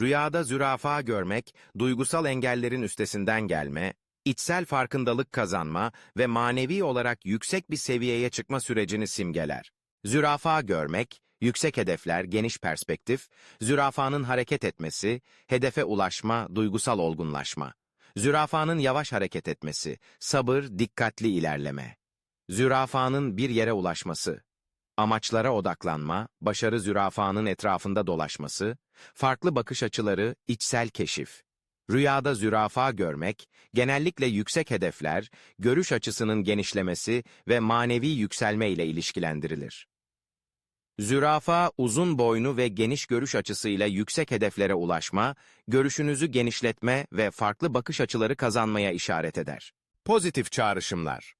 Rüyada zürafa görmek, duygusal engellerin üstesinden gelme, içsel farkındalık kazanma ve manevi olarak yüksek bir seviyeye çıkma sürecini simgeler. Zürafa görmek, yüksek hedefler, geniş perspektif, zürafanın hareket etmesi, hedefe ulaşma, duygusal olgunlaşma. Zürafanın yavaş hareket etmesi, sabır, dikkatli ilerleme. Zürafanın bir yere ulaşması, amaçlara odaklanma, başarı zürafanın etrafında dolaşması, farklı bakış açıları, içsel keşif. Rüyada zürafa görmek, genellikle yüksek hedefler, görüş açısının genişlemesi ve manevi yükselme ile ilişkilendirilir. Zürafa, uzun boynu ve geniş görüş açısıyla yüksek hedeflere ulaşma, görüşünüzü genişletme ve farklı bakış açıları kazanmaya işaret eder. Pozitif çağrışımlar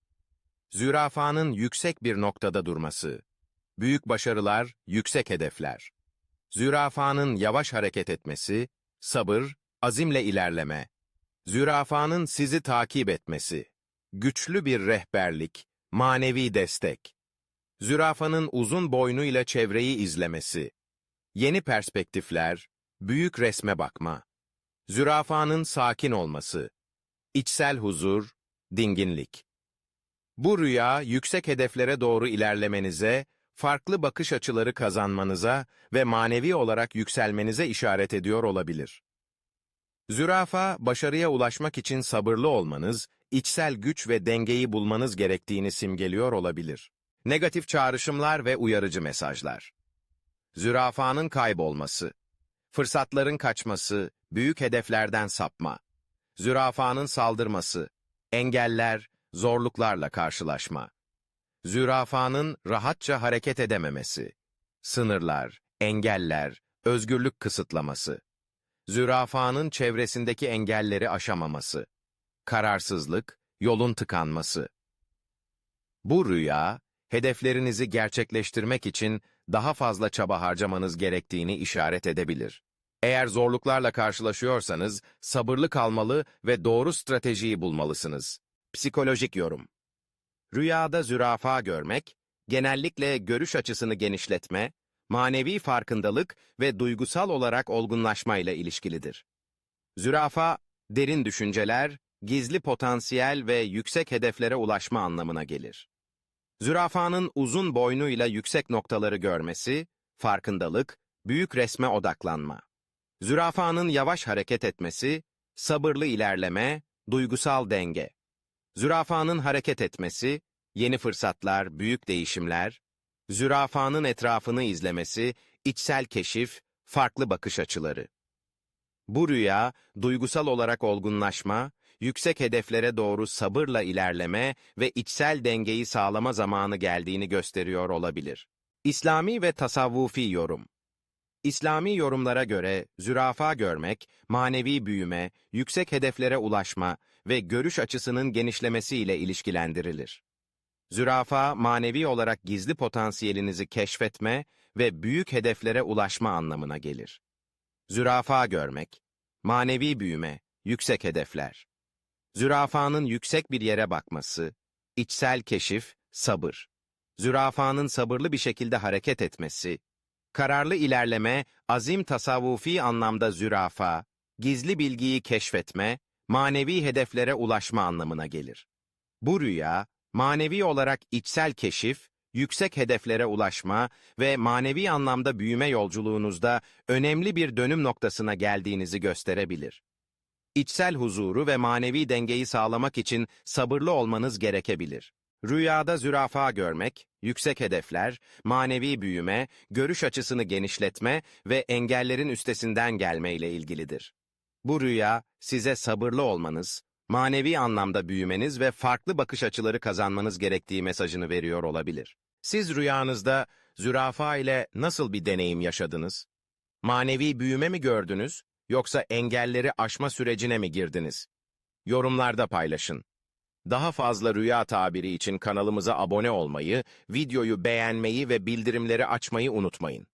Zürafanın yüksek bir noktada durması Büyük başarılar, yüksek hedefler. Zürafanın yavaş hareket etmesi, sabır, azimle ilerleme. Zürafanın sizi takip etmesi. Güçlü bir rehberlik, manevi destek. Zürafanın uzun boynuyla çevreyi izlemesi. Yeni perspektifler, büyük resme bakma. Zürafanın sakin olması. İçsel huzur, dinginlik. Bu rüya yüksek hedeflere doğru ilerlemenize, farklı bakış açıları kazanmanıza ve manevi olarak yükselmenize işaret ediyor olabilir. Zürafa, başarıya ulaşmak için sabırlı olmanız, içsel güç ve dengeyi bulmanız gerektiğini simgeliyor olabilir. Negatif çağrışımlar ve uyarıcı mesajlar. Zürafanın kaybolması, fırsatların kaçması, büyük hedeflerden sapma, zürafanın saldırması, engeller, zorluklarla karşılaşma. Zürafanın rahatça hareket edememesi, sınırlar, engeller, özgürlük kısıtlaması, zürafanın çevresindeki engelleri aşamaması, kararsızlık, yolun tıkanması. Bu rüya, hedeflerinizi gerçekleştirmek için daha fazla çaba harcamanız gerektiğini işaret edebilir. Eğer zorluklarla karşılaşıyorsanız, sabırlı kalmalı ve doğru stratejiyi bulmalısınız. Psikolojik yorum Rüyada zürafa görmek, genellikle görüş açısını genişletme, manevi farkındalık ve duygusal olarak olgunlaşma ile ilişkilidir. Zürafa, derin düşünceler, gizli potansiyel ve yüksek hedeflere ulaşma anlamına gelir. Zürafanın uzun boynuyla yüksek noktaları görmesi, farkındalık, büyük resme odaklanma. Zürafanın yavaş hareket etmesi, sabırlı ilerleme, duygusal denge. Zürafanın hareket etmesi, yeni fırsatlar, büyük değişimler, zürafanın etrafını izlemesi, içsel keşif, farklı bakış açıları. Bu rüya, duygusal olarak olgunlaşma, yüksek hedeflere doğru sabırla ilerleme ve içsel dengeyi sağlama zamanı geldiğini gösteriyor olabilir. İslami ve tasavvufi yorum İslami yorumlara göre zürafa görmek, manevi büyüme, yüksek hedeflere ulaşma ve görüş açısının genişlemesiyle ilişkilendirilir. Zürafa, manevi olarak gizli potansiyelinizi keşfetme ve büyük hedeflere ulaşma anlamına gelir. Zürafa görmek, manevi büyüme, yüksek hedefler. Zürafanın yüksek bir yere bakması, içsel keşif, sabır. Zürafanın sabırlı bir şekilde hareket etmesi, kararlı ilerleme, azim tasavvufi anlamda zürafa, gizli bilgiyi keşfetme, manevi hedeflere ulaşma anlamına gelir. Bu rüya, manevi olarak içsel keşif, yüksek hedeflere ulaşma ve manevi anlamda büyüme yolculuğunuzda önemli bir dönüm noktasına geldiğinizi gösterebilir. İçsel huzuru ve manevi dengeyi sağlamak için sabırlı olmanız gerekebilir. Rüyada zürafa görmek, yüksek hedefler, manevi büyüme, görüş açısını genişletme ve engellerin üstesinden gelme ile ilgilidir. Bu rüya, size sabırlı olmanız, manevi anlamda büyümeniz ve farklı bakış açıları kazanmanız gerektiği mesajını veriyor olabilir. Siz rüyanızda zürafa ile nasıl bir deneyim yaşadınız? Manevi büyüme mi gördünüz, yoksa engelleri aşma sürecine mi girdiniz? Yorumlarda paylaşın. Daha fazla rüya tabiri için kanalımıza abone olmayı, videoyu beğenmeyi ve bildirimleri açmayı unutmayın.